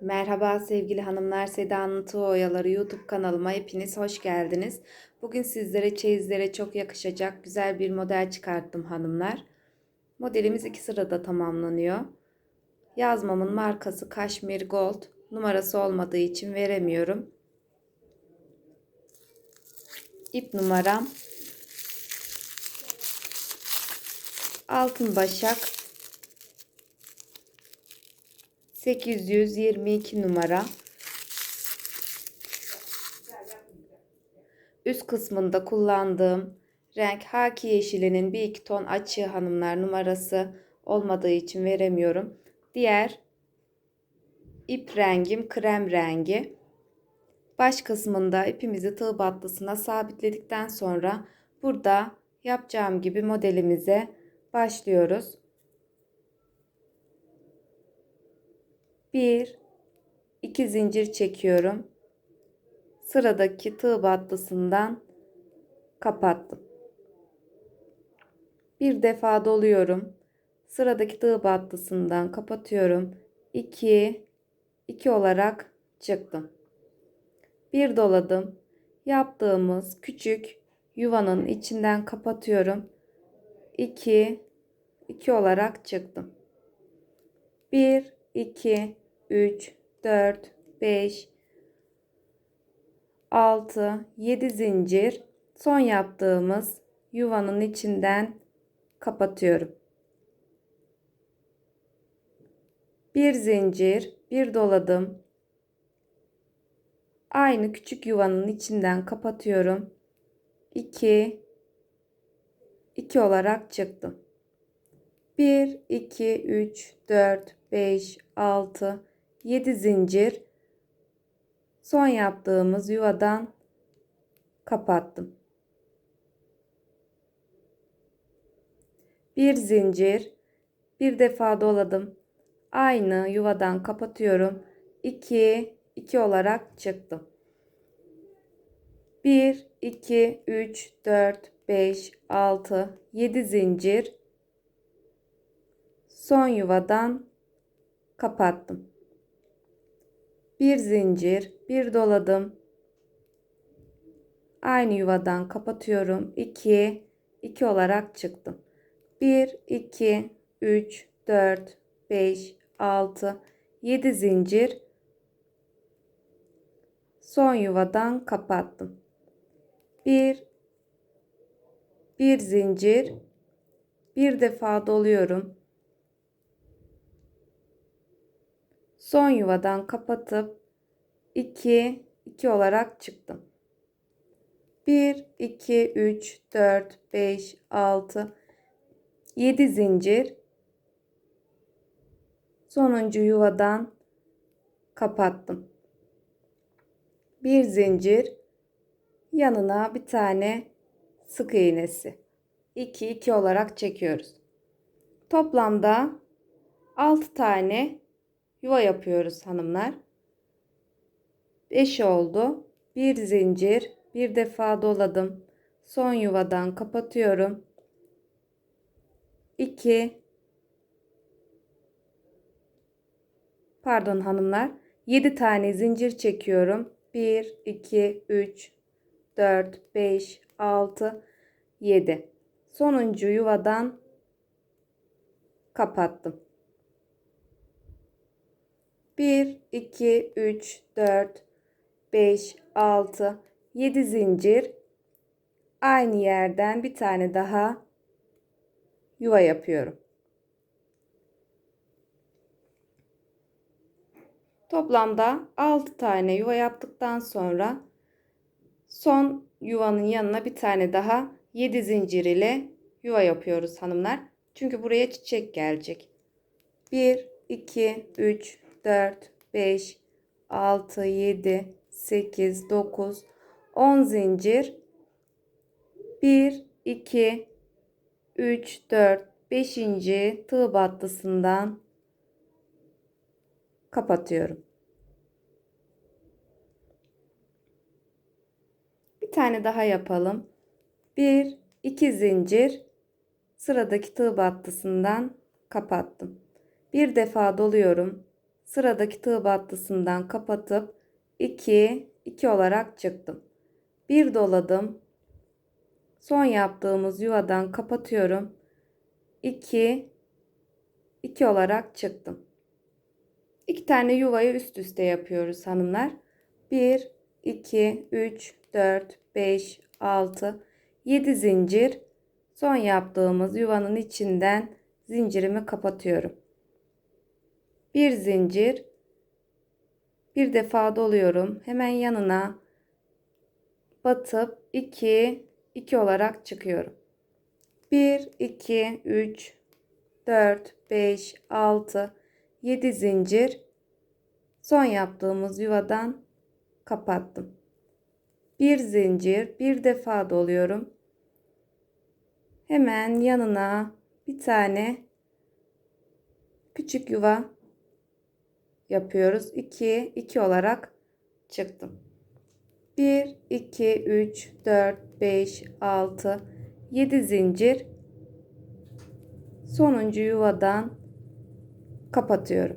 Merhaba sevgili hanımlar, Seda'nın Tığ Oyaları YouTube kanalıma hepiniz hoş geldiniz. Bugün sizlere çeyizlere çok yakışacak güzel bir model çıkarttım hanımlar. Modelimiz iki sırada tamamlanıyor. Yazmamın markası Kashmir Gold. Numarası olmadığı için veremiyorum. İp numaram altın başak 822 numara. Üst kısmında kullandığım renk haki yeşilinin bir iki ton açığı hanımlar numarası olmadığı için veremiyorum. Diğer ip rengim krem rengi. Baş kısmında ipimizi tığ battısına sabitledikten sonra burada yapacağım gibi modelimize başlıyoruz. 1 2 zincir çekiyorum. Sıradaki tığ battısından kapattım. Bir defa doluyorum. Sıradaki tığ battısından kapatıyorum. 2 2 olarak çıktım. Bir doladım. Yaptığımız küçük yuvanın içinden kapatıyorum. 2 2 olarak çıktım. 1 2 3 4 5 6 7 zincir son yaptığımız yuvanın içinden kapatıyorum. Bir zincir, bir doladım. Aynı küçük yuvanın içinden kapatıyorum. 2 2 olarak çıktım. 1 2 3 4 5 6 7 zincir son yaptığımız yuvadan kapattım. Bir zincir bir defa doladım. Aynı yuvadan kapatıyorum. 2 2 olarak çıktım. 1 2 3 4 5 6 7 zincir son yuvadan kapattım. Bir zincir, bir doladım. Aynı yuvadan kapatıyorum. 2 2 olarak çıktım. 1 2 3 4 5 6 7 zincir son yuvadan kapattım. 1 bir zincir bir defa doluyorum. Son yuvadan kapatıp 2 2 olarak çıktım. 1 2 3 4 5 6 7 zincir sonuncu yuvadan kapattım. Bir zincir yanına bir tane sık iğnesi 2 2 olarak çekiyoruz. Toplamda 6 tane yuva yapıyoruz hanımlar. 5 oldu. Bir zincir, bir defa doladım. Son yuvadan kapatıyorum. 2 Pardon hanımlar. 7 tane zincir çekiyorum. 1 2 3 4 5 6 7. Sonuncu yuvadan kapattım. 1, 2, 3, 4, 5, 6, 7 zincir. Aynı yerden bir tane daha yuva yapıyorum. Toplamda 6 tane yuva yaptıktan sonra son yuvanın yanına bir tane daha 7 zincir ile yuva yapıyoruz hanımlar. Çünkü buraya çiçek gelecek. 1, 2, 3, 4, 5, 6, 7, 8, 9, 10 zincir. 1, 2, 3, 4, 5. tığ battısından kapatıyorum. Bir tane daha yapalım. 1, 2 zincir sıradaki tığ battısından kapattım. Bir defa doluyorum sıradaki tığ battısından kapatıp 2 2 olarak çıktım. Bir doladım. Son yaptığımız yuvadan kapatıyorum. 2 2 olarak çıktım. İki tane yuvayı üst üste yapıyoruz hanımlar. 1 2 3 4 5 6 7 zincir. Son yaptığımız yuvanın içinden zincirimi kapatıyorum. Bir zincir. Bir defa doluyorum. Hemen yanına batıp 2 2 olarak çıkıyorum. 1 2 3 4 5 6 7 zincir. Son yaptığımız yuvadan kapattım. Bir zincir, bir defa doluyorum. Hemen yanına bir tane küçük yuva yapıyoruz. 2 2 olarak çıktım. 1 2 3 4 5 6 7 zincir sonuncu yuvadan kapatıyorum.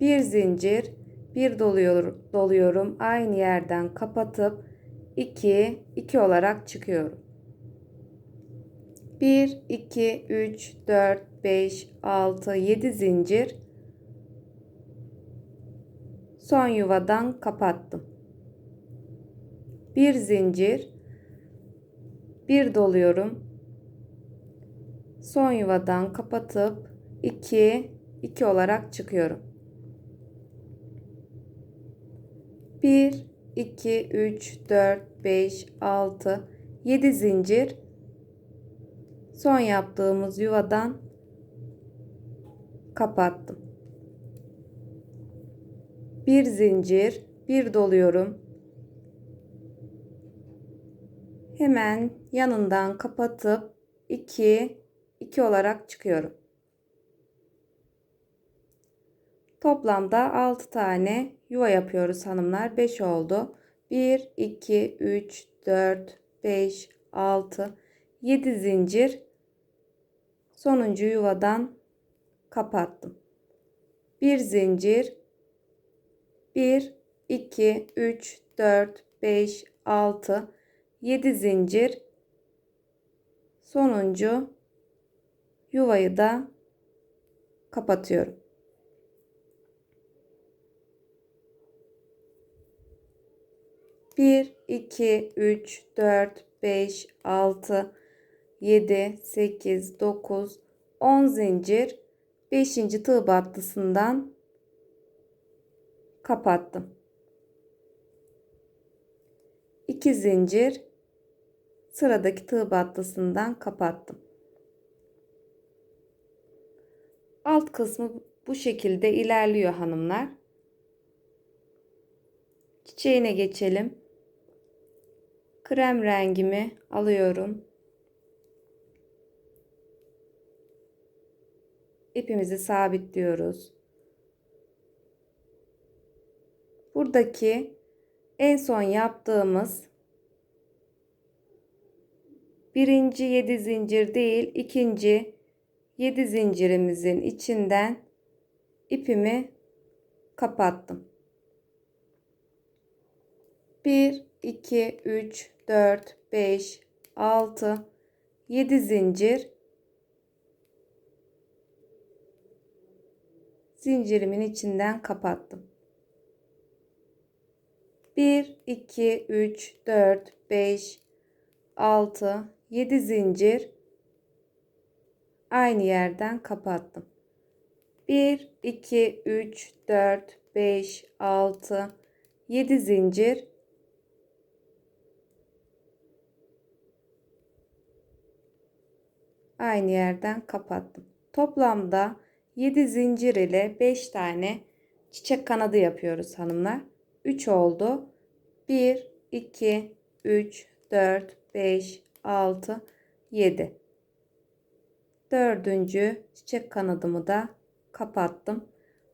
Bir zincir, bir doluyorum, doluyorum. Aynı yerden kapatıp 2 2 olarak çıkıyorum. 1 2 3 4 5 6 7 zincir son yuvadan kapattım. Bir zincir bir doluyorum. Son yuvadan kapatıp 2 2 olarak çıkıyorum. 1 2 3 4 5 6 7 zincir son yaptığımız yuvadan kapattım. Bir zincir, bir doluyorum. Hemen yanından kapatıp 2 2 olarak çıkıyorum. Toplamda 6 tane yuva yapıyoruz hanımlar. 5 oldu. 1 2 3 4 5 6 7 zincir sonuncu yuvadan kapattım. Bir zincir 1 2 3 4 5 6 7 zincir sonuncu yuvayı da kapatıyorum. Bir, iki, üç, dört, beş, altı, yedi, sekiz, dokuz, on zincir. Beşinci tığ battısından kapattım. 2 zincir sıradaki tığ battısından kapattım. Alt kısmı bu şekilde ilerliyor hanımlar. Çiçeğine geçelim. Krem rengimi alıyorum. İpimizi sabitliyoruz. Buradaki en son yaptığımız birinci yedi zincir değil ikinci yedi zincirimizin içinden ipimi kapattım. 1 2 3 4 5 6 7 zincir zincirimin içinden kapattım. 1 2 3 4 5 6 7 zincir aynı yerden kapattım. 1 2 3 4 5 6 7 zincir aynı yerden kapattım. Toplamda 7 zincir ile 5 tane çiçek kanadı yapıyoruz hanımlar. 3 oldu. 1, 2, 3, 4, 5, 6, 7. Dördüncü çiçek kanadımı da kapattım.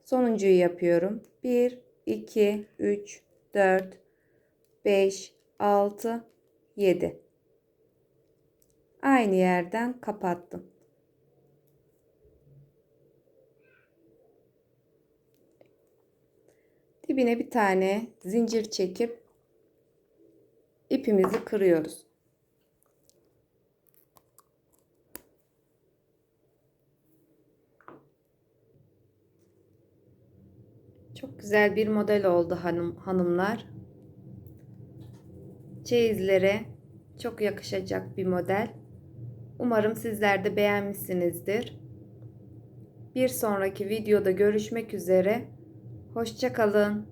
Sonuncuyu yapıyorum. 1, 2, 3, 4, 5, 6, 7. Aynı yerden kapattım. Dibine bir tane zincir çekip ipimizi kırıyoruz. Çok güzel bir model oldu hanım hanımlar. Çeyizlere çok yakışacak bir model. Umarım sizler de beğenmişsinizdir. Bir sonraki videoda görüşmek üzere. Hoşça kalın.